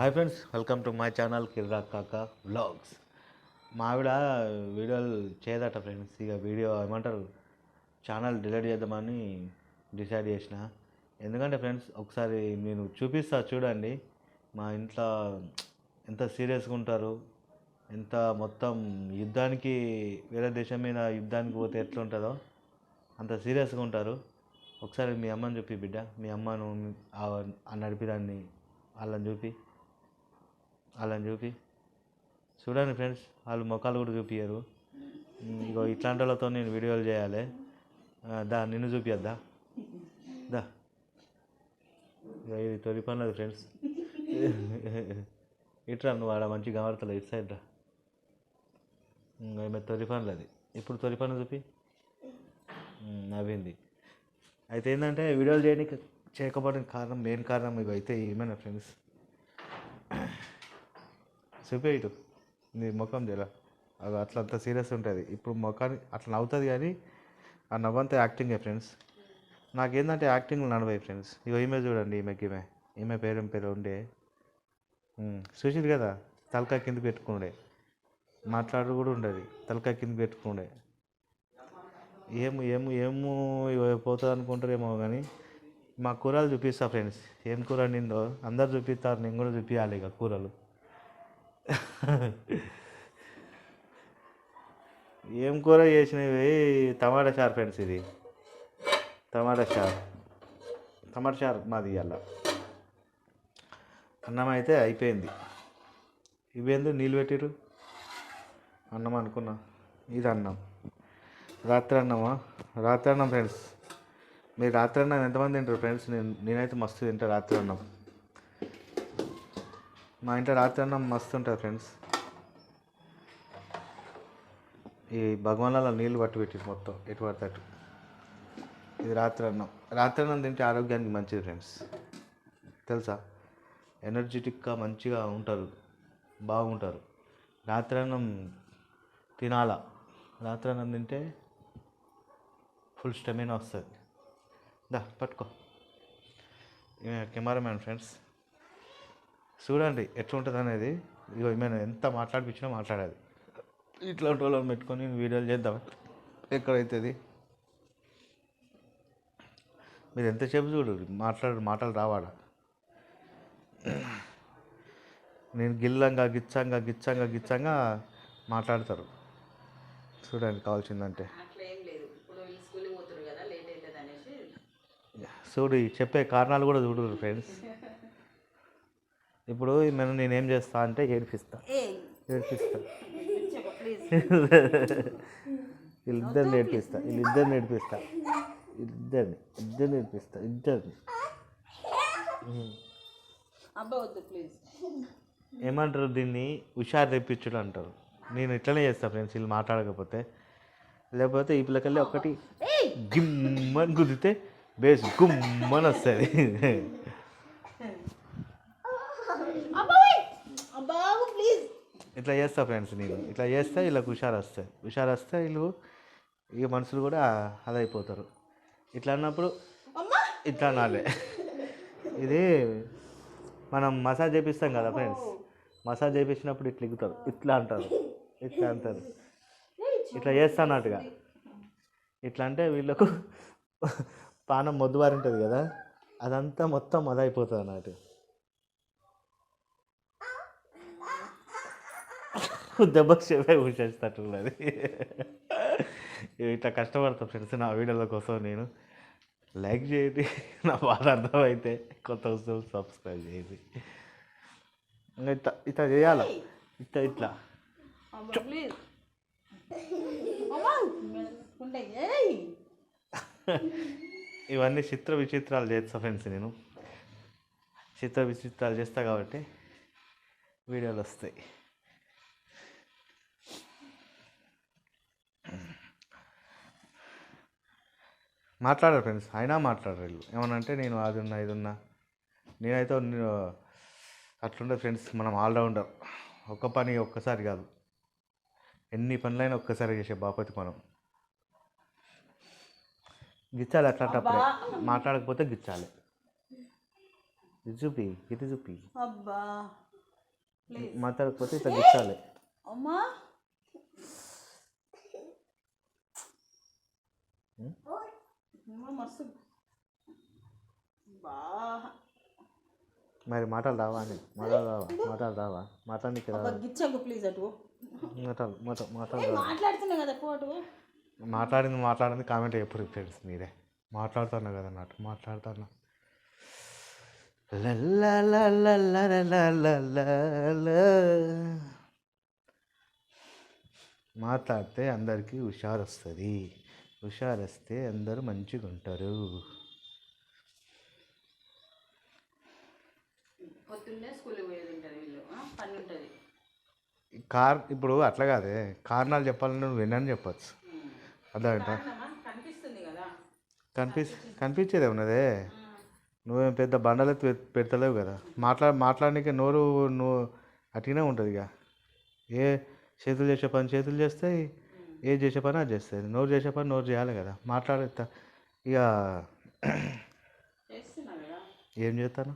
Hi friends welcome to my channel Kirra Kaka vlogs మా ఆవిడ వీడియోలు చేయదట ఫ్రెండ్స్ ఇక వీడియో ఏమంటారు? ఛానల్ డిలీట్ చేద్దామని డిసైడ్ చేసిన. ఎందుకంటే ఫ్రెండ్స్ ఒకసారి నేను చూపిస్తా చూడండి. మా ఇంట్లో ఎంత సీరియస్గా ఉంటారు? ఎంత మొత్తం యుద్ధానికి వేరే దేశం మీద యుద్ధానికి పోతే ఎట్లా ఉంటుందో అంత సీరియస్గా ఉంటారు. ఒకసారి మీ అమ్మని చూపి బిడ్డ. మీ అమ్మను ఆ- ఆ నడిపిదాన్ని వాళ్ళని చూపి. వాళ్ళని చూపి. చూడండి ఫ్రెండ్స్ వాళ్ళు ముఖాలు కూడా చూపించరు ఇగో ఇట్లాంటి వాళ్ళతో నేను వీడియోలు చేయాలి. దా నిన్ను చూపియద్దా దా. ఇది తొలి పనులు ఫ్రెండ్స్. ఇట్రా నువ్వు ఆడ మంచి కనబడతలే ఇటు సైడ్ రా ఈమె తొలి పనులు అది ఇప్పుడు తొలి పనులు చూపి. నవ్వింది. అయితే ఏంటంటే వీడియోలు చేయడానికి చేయకపోవడానికి కారణం మెయిన్ కారణం ఇవి అయితే ఏమైనా ఫ్రెండ్స్. చూపే ఇటు నీ ముఖం జర. అది అట్లా అంత సీరియస్ ఉంటుంది. ఇప్పుడు ముఖాన్ని అట్లా నవ్వుతుంది కానీ ఆ నవ్వంతా యాక్టింగే ఫ్రెండ్స్. నాకేందంటే యాక్టింగ్ నడవాయి ఫ్రెండ్స్. ఇగో ఈమె చూడండి ఈమెకి ఈమె ఈమె పేరు ఏం పేరు ఉండే. ఉమ్, చూసింది కదా తలక కింద పెట్టుకుండే. మాట్లాడు కూడా ఉండదు తలక కింద పెట్టుకుండే. ఏం ఏం ఏమో పోతుంది అనుకుంటారేమో కానీ మా కూరలు చూపిస్తా ఫ్రెండ్స్. ఏం కూర నిందో అందరు చూపిస్తారు నేను కూడా చూపించాలి ఇక కూరలు. ఏం కూర చేసినవి? టమాటా చారు ఫ్రెండ్స్ ఇది. టమాటా చారు. టమాటా చారు మాది ఇవాళ అన్నం అయితే అయిపోయింది. ఇవేందు నీళ్ళు పెట్టిరు అన్నం అనుకున్నా. ఇది అన్నం. రాత్రి అన్నమా? రాత్రి అన్నం ఫ్రెండ్స్. మీరు రాత్రి అన్నం ఎంతమంది తింటారు ఫ్రెండ్స్? నేను నేనైతే మస్తు తింటా రాత్రి అన్నం. మా ఇంట్లో రాత్రి అన్నం మస్తు ఉంటుంది ఫ్రెండ్స్ ఈ భగవాన్లలో నీళ్ళు పట్టు పెట్టి మొత్తం ఎటు పడితే అటు. ఇది రాత్రి అన్నం. రాత్రి అన్నం తింటే ఆరోగ్యానికి మంచిది ఫ్రెండ్స్ తెలుసా? ఎనర్జెటిక్గా మంచిగా ఉంటారు బాగుంటారు. రాత్రి అన్నం తినాలా? రాత్రి అన్నం తింటే ఫుల్ స్టెమినా వస్తుంది. దా పట్టుకో. కెమెరామ్యాన్ ఫ్రెండ్స్ చూడండి ఎట్లుంటుంది అనేది ఇగో ఈమెను ఎంత మాట్లాడిపించినా మాట్లాడాలి ఇట్లాంటి వాళ్ళని పెట్టుకొని వీడియోలు చేద్దాం. ఎక్కడైతుంది? మీరు ఎంతసేపు చూడు మాట్లాడు మాటలు రావాడా నేను గిల్లంగా గిచ్చంగా గిచ్చంగా గిచ్చంగా మాట్లాడతారు. చూడండి కావాల్సిందంటే. చూడు చెప్పే కారణాలు కూడా చూడు ఫ్రెండ్స్. ఇప్పుడు నేను నేనేం చేస్తా అంటే ఏడిపిస్తా. ఏడిపిస్తా. వీళ్ళిద్దరిని నేర్పిస్తా వీళ్ళిద్దరిని నేర్పిస్తా ఇద్దరిని ఇద్దరిని నేర్పిస్తా ఇద్దరిని. ఏమంటారు దీన్ని? హుషారు తెప్పించుడు అంటారు. నేను ఇట్లనే చేస్తా ఫ్రెండ్స్ వీళ్ళు మాట్లాడకపోతే. లేకపోతే ఈ పిల్లకల్లి ఒకటి గిమ్మని కుదిరితే బేస్ గుమ్మని వస్తుంది అబ్బా ప్లీజ్ ఇట్లా చేస్తా ఫ్రెండ్స్ నేను. ఇట్లా చేస్తే వీళ్ళకి హుషారు వస్తాయి. హుషారు వస్తే వీళ్ళు ఇక మనుషులు కూడా అదైపోతారు. ఇట్లా అన్నప్పుడు ఇట్లా అనాలి. ఇది మనం మసాజ్ చేపిస్తాం కదా ఫ్రెండ్స్ మసాజ్ చేపించినప్పుడు ఇట్లా ఎగుతారు ఇట్లా అంటారు. ఇట్లా అంటారు. ఇట్లా చేస్తా అన్నట్టుగా ఇట్లా అంటే వీళ్ళకు పానం మొద్దుబారి ఉంటుంది కదా? అదంతా మొత్తం అదైపోతుంది అన్నట్టు దెబ్బకు చెప్పే ఊసేస్తట్టున్నది ఇట్లా కష్టపడతా ఫ్రెండ్స్ నా వీడియోల కోసం నేను. లైక్ చేయండి నా బాధ అర్థమైతే కొత్త వస్తువులు సబ్స్క్రైబ్ చేయండి. ఇంకా ఇట్లా ఇట్లా చేయాలా? ఇట్లా ఇట్లా. ఇవన్నీ చిత్ర విచిత్రాలు చేస్తా ఫ్రెండ్స్ నేను. చిత్ర విచిత్రాలు చేస్తా కాబట్టి వీడియోలు వస్తాయి. మాట్లాడరు ఫ్రెండ్స్ అయినా మాట్లాడరు వీళ్ళు. ఏమనంటే నేను అది ఉన్నా ఇది ఉన్నా నేనైతే నేను అట్లుండే ఫ్రెండ్స్ మనం ఆల్రౌండర్. ఒక్క పని ఒక్కసారి కాదు. ఎన్ని పనులైనా ఒక్కసారి చేసే బాపతి మనం. గిచ్చాలి అట్లాంటప్పుడే. మాట్లాడకపోతే గిచ్చాలి. ఇది చూపి ఇది చూపి. మాట్లాడకపోతే ఇట్లా గిచ్చాలి. అమ్మా, మస్తు. బా. మరి మాటలు రావా అని మాటలు రావా? మాటలు రావా? మాట్లాడడానికి రావా? గిచ్చకు ప్లీజ్ అటు మాటలు మాట మాటలు మాట్లాడుతున్నా కదా అటు మాట్లాడింది మాట్లాడింది కామెంట్ ఎప్పుడు ఫ్రెండ్స్ మీరే? మాట్లాడుతున్నా కదా అన్నట్టు మాట్లాడుతున్నా. మాట్లాడితే అందరికీ హుషారు వస్తుంది హుషారు వస్తే అందరూ మంచిగా ఉంటారు కార్ ఇప్పుడు అట్లా కాదే. కారణాలు చెప్పాలంటే నువ్వు వినని చెప్పచ్చు. అర్థమైందా? కనిపిస్తుంది కదా. కనిపి కనిపించేదే ఉన్నదే నువ్వేం పెద్ద బండలు పెడతలేవు కదా. మాట్లా మాట్లాడడానికి నోరు నువ్వు అట్టినే ఉంటుంది ఇక ఏ చేతులు చేసే పని చేతులు చేస్తాయి ఏ చేసే పని అది చేస్తుంది. నోరు చేసే పని నోరు చేయాలి కదా. మాట్లాడేస్తా ఇక ఏం చేస్తాను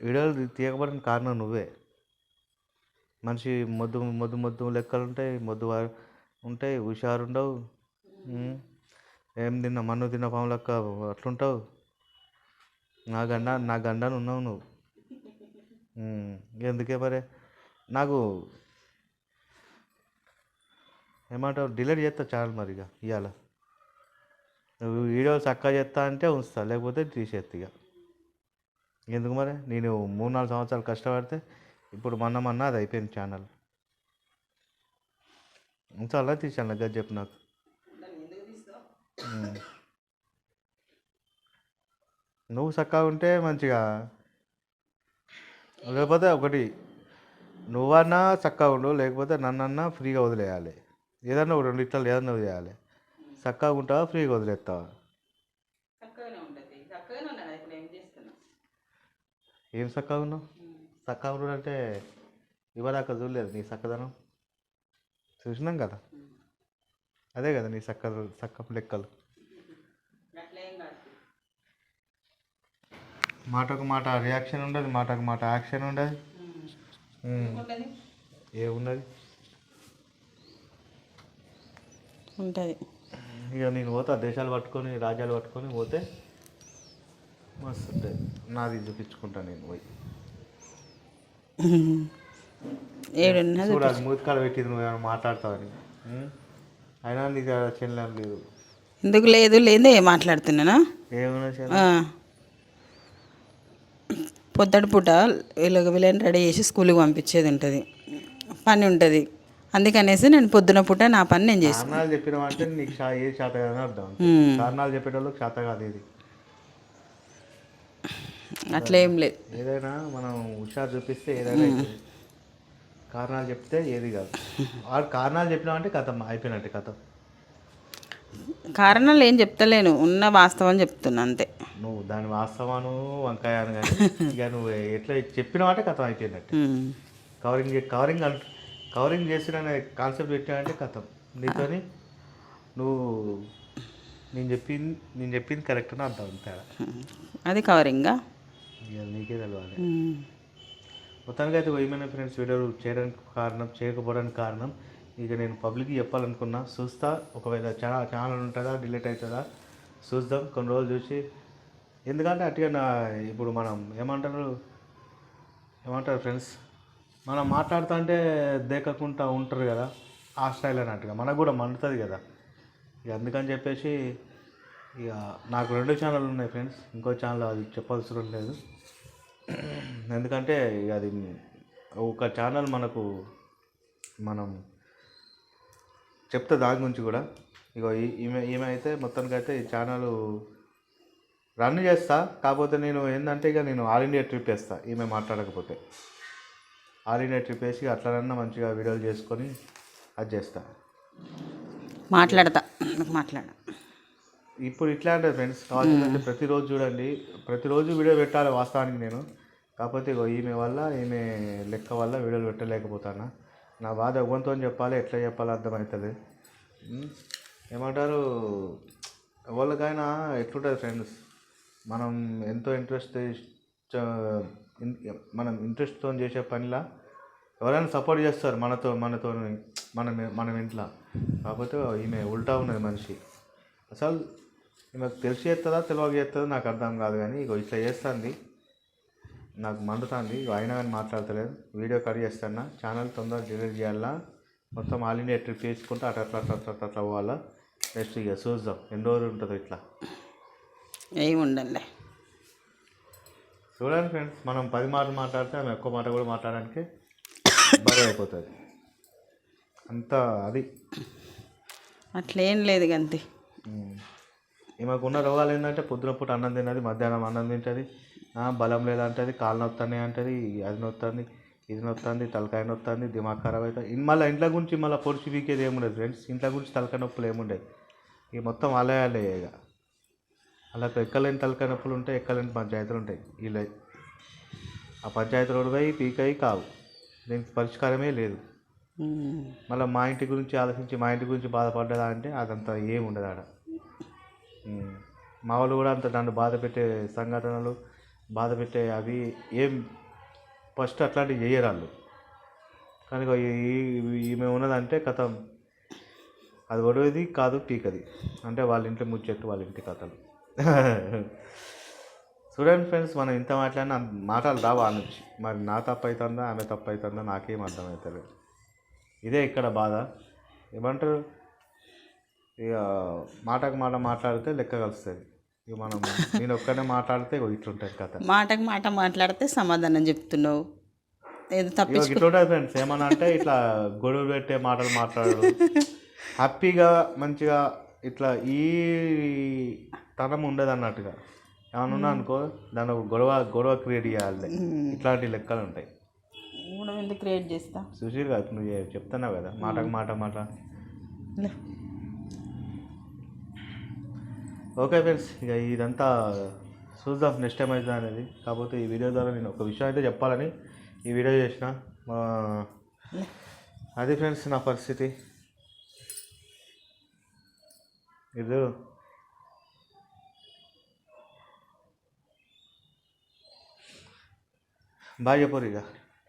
వీడియోలు తీయకపోవడానికి కారణం నువ్వే. మనిషి మొద్దు మొద్దు మొద్దు లెక్కలు ఉంటాయి మొద్దు ఉంటాయి హుషారు ఉండవు. ఏం తిన్నా మన్ను తిన్న పాము లెక్క అట్లుంటావు? నా గండ నా గండాన్ని ఉన్నావు నువ్వు. ఎందుకే మరి? నాకు ఏమంటావు డిలీట్ చేస్తా ఛానల్ మరి ఇక ఇవాళ నువ్వు వీడియోలు చక్కగా చేస్తా అంటే ఉంచుతా లేకపోతే తీసేస్తా ఇక ఎందుకు మరి? నేను మూడు నాలుగు సంవత్సరాలు కష్టపడితే ఇప్పుడు మొన్న మొన్న అది అయిపోయింది ఛానల్ ఉంచాలా తీసాను గది చెప్పు నాకు. నువ్వు చక్కగా ఉంటే మంచిగా. లేకపోతే ఒకటి నువ్వన్నా చక్కగా ఉండు లేకపోతే నన్నన్నా ఫ్రీగా వదిలేయాలి. ఏదన్నా ఒక రెండు ఇట్లా ఏదన్నా చేయాలి చక్కగా ఉంటావా ఫ్రీగా వదిలేస్తావా? ఏం చక్కగా ఉన్నావు? చక్కగా ఉన్నాడు అంటే ఇవ్వదాకా చూడలేదు నీ చక్కదనం. చూసినాం కదా. అదే కదా నీ చక్క చక్కపు లెక్కలు మాటకు మాట రియాక్షన్ ఉండదు మాటకు మాట యాక్షన్ ఉండదు. ఏమున్నది? ఉంటుంది. ఇక నేను పోతా దేశాలు పట్టుకొని రాజ్యాలు పట్టుకొని పోతే మస్తు ఉంటుంది. నాది చూపించుకుంటా నేను పోయి. ఏడున్నా చూడు అది మూతికాలు పెట్టింది నువ్వు ఏమైనా మాట్లాడతావని. అయినా నీకు చెల్లెం లేదు ఎందుకు లేదు? లేదే మాట్లాడుతున్నానా? ఏమన్నా చెల్లెం? ఆ. పొద్దుటి పూట వీళ్ళకి వీళ్ళని రెడీ చేసి స్కూల్కి పంపించేది ఉంటుంది. పని ఉంటుంది. అందుకనేసి నేను పొద్దున పూట నా పని నేను చేస్తాను చెప్పినావంటే నీకు షా ఏ శాత కాదని అర్థం. కారణాలు చెప్పేటోళ్ళకి కాదు ఇది అట్లా ఏం లేదు. ఏదైనా మనం హుషారు చూపిస్తే ఏదైనా. కారణాలు చెప్తే ఏది కాదు. కారణాలు చెప్పినామంటే కథ అయిపోయినట్టే కథ. కారణాలు ఏం చెప్తలేను ఉన్న వాస్తవం చెప్తున్నా అంతే. నువ్వు దాని వాస్తవాను వంకాయ అని కానీ ఇక నువ్వు ఎట్లా చెప్పినావంటే కథ అయిపోయినట్టే. ఉమ్. కవరింగ్ కవరింగ్ కవరింగ్ చేసిన కాన్సెప్ట్ పెట్టావంటే కథం. నీతోని నువ్వు నేను చెప్పింది నేను చెప్పింది కరెక్ట్ అని అర్థం తేడా అది కవరింగా నీకే తెలవాలి. ఉమ్. మొత్తానికి అయితే ఏమైనా ఫ్రెండ్స్ వీడియోలు చేయడానికి కారణం చేయకపోవడానికి కారణం ఇక నేను పబ్లిక్కి చెప్పాలనుకున్నా చూస్తా. ఒకవేళ ఛానల్ ఛానల్ ఉంటుందా డిలీట్ అవుతుందా చూద్దాం. కొన్ని రోజులు చూసి. ఎందుకంటే అట్టుగా నా ఇప్పుడు మనం ఏమంటారు? ఏమంటారు ఫ్రెండ్స్ మనం మాట్లాడుతుంటే దేకకుండా ఉంటారు కదా ఆ స్టైల్ అన్నట్టుగా. మనకు కూడా మండుతుంది కదా. ఇక అందుకని చెప్పేసి ఇక నాకు రెండు ఛానల్ ఉన్నాయి ఫ్రెండ్స్ ఇంకో ఛానల్ అది చెప్పవసరం లేదు. ఎందుకంటే ఇక అది ఒక ఛానల్ మనకు మనం చెప్తా దాని గురించి కూడా. ఇగో ఈమె ఈమె అయితే మొత్తానికి అయితే ఈ ఛానల్ రన్ చేస్తా. కాకపోతే నేను ఏంటంటే ఇక నేను ఆల్ ఇండియా ట్రిప్ వేస్తా ఈమె మాట్లాడకపోతే. ఆల్ ఇండియా ట్రిప్ వేసి అట్లనన్నా మంచిగా వీడియోలు చేసుకొని అది చేస్తా. మాట్లాడతా. మాట్లాడ. ఇప్పుడు ఇట్లా అంటే ఫ్రెండ్స్ కావాల్సిందంటే ప్రతిరోజు చూడండి. ప్రతిరోజు వీడియో పెట్టాలి వాస్తవానికి నేను. కాకపోతే ఇగో ఈమె వల్ల ఈమె లెక్క వల్ల వీడియోలు పెట్టలేకపోతాను. నా బాధ ఎవరితో చెప్పాలి ఎట్లా చెప్పాలో అర్థమవుతుంది ఏమంటారు? ఎవరికైనా ఎట్లుంటుంది ఫ్రెండ్స్ మనం ఎంతో ఇంట్రెస్ట్ మనం ఇంట్రెస్ట్తో చేసే పనిలా ఎవరైనా సపోర్ట్ చేస్తారు మనతో మనతో మన మనం ఇంట్లో. కాకపోతే ఈమె ఉల్టా ఉన్నది మనిషి. అసలు ఈమెకు తెలిసి చేస్తుందా తెలియక చేస్తుందో నాకు అర్థం కాదు కానీ ఇగో ఇట్లా చేస్తుంది. నాకు మండుతుంది. అయినా కానీ మాట్లాడతలేదు. వీడియో కట్ చేస్తాను ఛానల్ తొందరగా డిలీట్ చేయాలా? మొత్తం ఆల్ ఇండియా ట్రిప్ చేసుకుంటూ అట్లా అట్లా అట్లా అట్లా అట్లా పోవాలా? నెక్స్ట్ ఇక చూద్దాం. ఎన్ని రోజులు ఉంటుందో ఇట్లా. ఏమి ఉండండి చూడండి ఫ్రెండ్స్ మనం పది మాటలు మాట్లాడితే ఆమె ఎక్కువ మాట కూడా మాట్లాడడానికి బరువు అయిపోతుంది. అంత అది. అట్లేం లేదు గంతే. ఉమ్. ఈమెకు ఉన్న రోగాలు ఏంటంటే పొద్దున పూట అన్నం తిన్నది మధ్యాహ్నం అన్నం తింటుంది. బలం లేదు అంటుంది కాళ్ళు నొత్తానే అంటుంది అది నొత్తుంది ఇది నొత్తుంది తలకాయ నొత్తుంది దిమాగ్ ఖరాబ్ అవుతుంది మళ్ళీ ఇంట్లో గురించి మళ్ళీ పొడిచి పీకేది ఏముండదు ఫ్రెండ్స్ ఇంట్లో గురించి తలకాయ నొప్పులు ఏముండదు. ఇక మొత్తం అలయాలే ఇక అలా ఎక్కలేని తలకాయ నొప్పులు ఉంటాయి ఎక్కలేని పంచాయతీలు ఉంటాయి వీళ్ళ ఆ పంచాయతీ రోడ్డు పోయి పీకాయి కావు. దీనికి పరిష్కారమే లేదు. మళ్ళీ మా ఇంటి గురించి ఆలోచించి మా ఇంటి గురించి బాధపడ్డదా అంటే అదంతా ఏమి ఉండదు ఆడ మా వాళ్ళు కూడా అంత నన్ను బాధ పెట్టే సంఘటనలు బాధ పెట్టే అవి ఏం ఫస్ట్ అట్లాంటివి చేయరు వాళ్ళు. కానీ ఈ- ఈమె ఉన్నదంటే కథం. అది గొడవది కాదు పీకది అంటే వాళ్ళ ఇంట్లో ముచ్చట్టు వాళ్ళ ఇంటి కథలు. చూడండి ఫ్రెండ్స్ మనం ఇంత మాట్లాడినా మాటలు రావా ఆ నుంచి మరి నా తప్పు అవుతుందా ఆమె తప్పు అవుతుందా నాకేం అర్థమవుతుంది ఇదే ఇక్కడ బాధ. ఏమంటారు? ఇక మాటకు మాట మాట్లాడితే లెక్క కలుస్తుంది. ఇక మనం నేను ఒక్కనే మాట్లాడితే ఇట్లుంటుంది కథ. మాటకు మాట మాట్లాడితే సమాధానం చెప్తున్నావు. ఏదో ఇగో తప్పించు ఇట్లుంటుంది ఫ్రెండ్స్ ఏమన్నా అంటే ఇట్లా గొడవ పెట్టే మాటలు మాట్లాడరు. హ్యాపీగా మంచిగా ఇట్లా ఈ తనం ఉండదు అన్నట్టుగా. ఏమన్నా అనుకో దాని ఒక గొడవ గొడవ క్రియేట్ చేయాలి. ఇట్లాంటి లెక్కలు ఉంటాయి. క్రియేట్ చేస్తా? సుశీల్ కాదు నువ్వు చెప్తున్నావు కదా మాటకు మాట మాట. ఓకే ఫ్రెండ్స్ ఇక ఇదంతా చూద్దాం నెక్స్ట్ టైం అవుతుంది అనేది. కాకపోతే ఈ వీడియో ద్వారా నేను ఒక విషయం అయితే చెప్పాలని ఈ వీడియో చేసిన. మా- అది ఫ్రెండ్స్ నా పరిస్థితి. ఇది. బాగా చెప్పరు ఇక.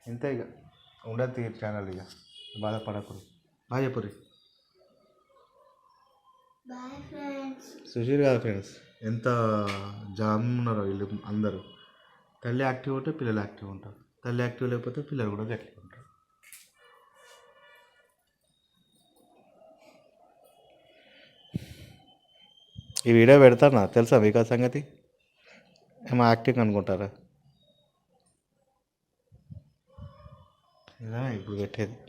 ఇంతే ఇక. ఉండదు ఛానల్ ఇక. బాధపడకూడదు బాగా చెప్పరు సుశీల్ కాదు ఫ్రెండ్స్. ఎంత జామ్ ఉన్నారో వీళ్ళు అందరూ. తల్లి యాక్టివ్ ఉంటే పిల్లలు యాక్టివ్ ఉంటారు. తల్లి యాక్టివ్ లేకపోతే పిల్లలు కూడా గట్టిగా ఉంటారు. ఈ వీడియో పెడతానా? తెలుసా మీకు ఆ సంగతి? ఏమో యాక్టింగ్ అనుకుంటారా? ఇలా ఇప్పుడు పెట్టేది.